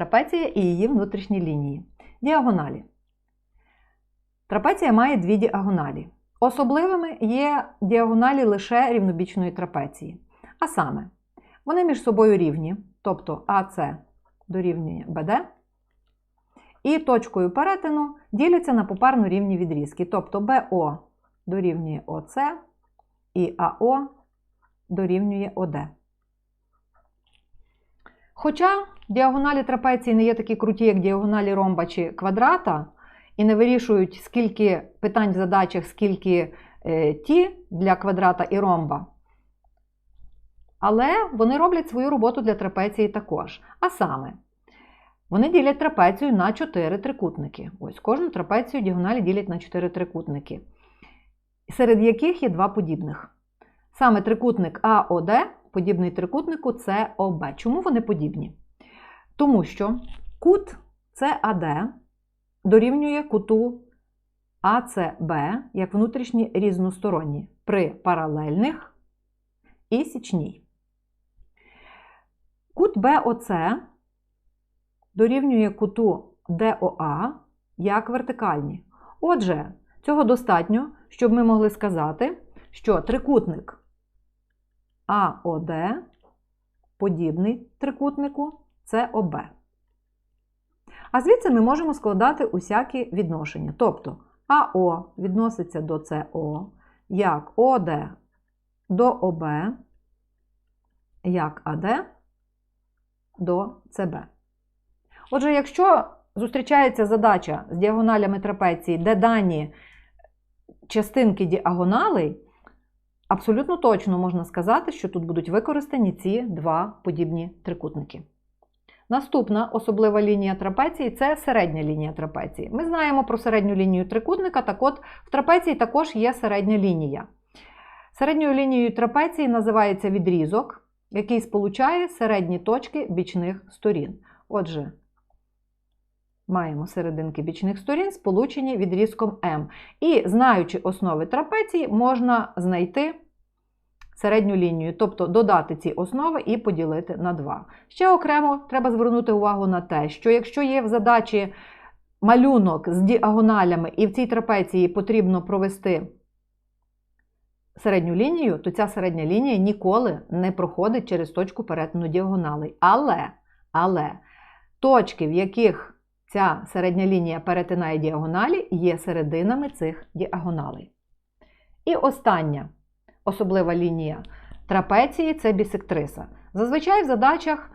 Трапеція і її внутрішні лінії. Діагоналі. Трапеція має дві діагоналі. Особливими є діагоналі лише рівнобічної трапеції. А саме, вони між собою рівні, тобто АС дорівнює БД, і точкою перетину діляться на попарно рівні відрізки, тобто БО дорівнює ОС і АО дорівнює ОД. Хоча діагоналі трапеції не є такі круті, як діагоналі ромба чи квадрата, і не вирішують скільки питань в задачах, скільки е, ті для квадрата і ромба. Але вони роблять свою роботу для трапеції також. А саме, вони ділять трапецію на 4 трикутники. Ось кожну трапецію діагоналі ділять на 4 трикутники, серед яких є два подібних. Саме трикутник АОД подібний трикутнику СОБ. Чому вони подібні? Тому що кут САД дорівнює куту АЦБ як внутрішні різносторонні при паралельних і січній. Кут БОЦ дорівнює куту ДОА як вертикальні. Отже, цього достатньо, щоб ми могли сказати, що трикутник АОД подібний трикутнику СОБ. А звідси ми можемо складати усякі відношення. Тобто АО відноситься до СО, як ОД до ОБ, як АД до СБ. Отже, якщо зустрічається задача з діагоналями трапеції, де дані частинки діагоналей, абсолютно точно можна сказати, що тут будуть використані ці два подібні трикутники. Наступна особлива лінія трапеції це середня лінія трапеції. Ми знаємо про середню лінію трикутника, так от в трапеції також є середня лінія. Середньою лінією трапеції називається відрізок, який сполучає середні точки бічних сторін. Отже, маємо серединки бічних сторін, сполучені відрізком М. І, знаючи основи трапеції, можна знайти середню лінію, тобто додати ці основи і поділити на 2. Ще окремо треба звернути увагу на те, що якщо є в задачі малюнок з діагоналями, і в цій трапеції потрібно провести середню лінію, то ця середня лінія ніколи не проходить через точку перетину діагоналей. Але, але точки, в яких ця середня лінія перетинає діагоналі, є серединами цих діагоналей. І остання особлива лінія трапеції це бісектриса. Зазвичай в задачах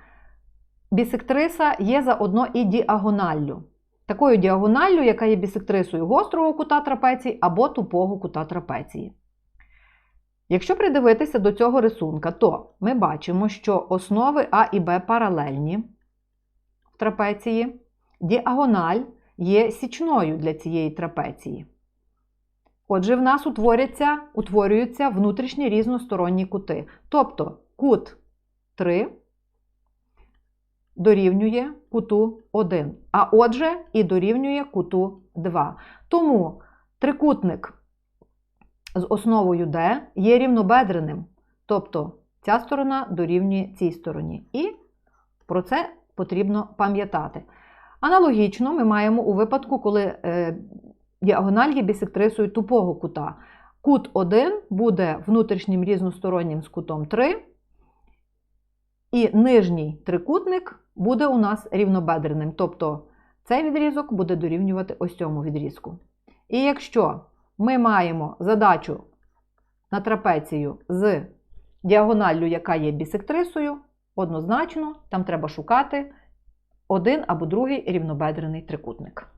бісектриса є заодно і діагоналлю. Такою діагоналлю, яка є бісектрисою гострого кута трапеції або тупого кута трапеції. Якщо придивитися до цього рисунка, то ми бачимо, що основи А і Б паралельні в трапеції, діагональ є січною для цієї трапеції. Отже, в нас утворяться, утворюються внутрішні різносторонні кути. Тобто кут 3 дорівнює куту 1, а отже, і дорівнює куту 2. Тому трикутник з основою D є рівнобедреним, тобто ця сторона дорівнює цій стороні. І про це потрібно пам'ятати. Аналогічно, ми маємо у випадку, коли е, діагональ є бісектрисою тупого кута. Кут 1 буде внутрішнім різностороннім з кутом 3, і нижній трикутник буде у нас рівнобедреним. Тобто цей відрізок буде дорівнювати ось цьому відрізку. І якщо ми маємо задачу на трапецію з діагоналлю, яка є бісектрисою, однозначно там треба шукати один або другий рівнобедрений трикутник.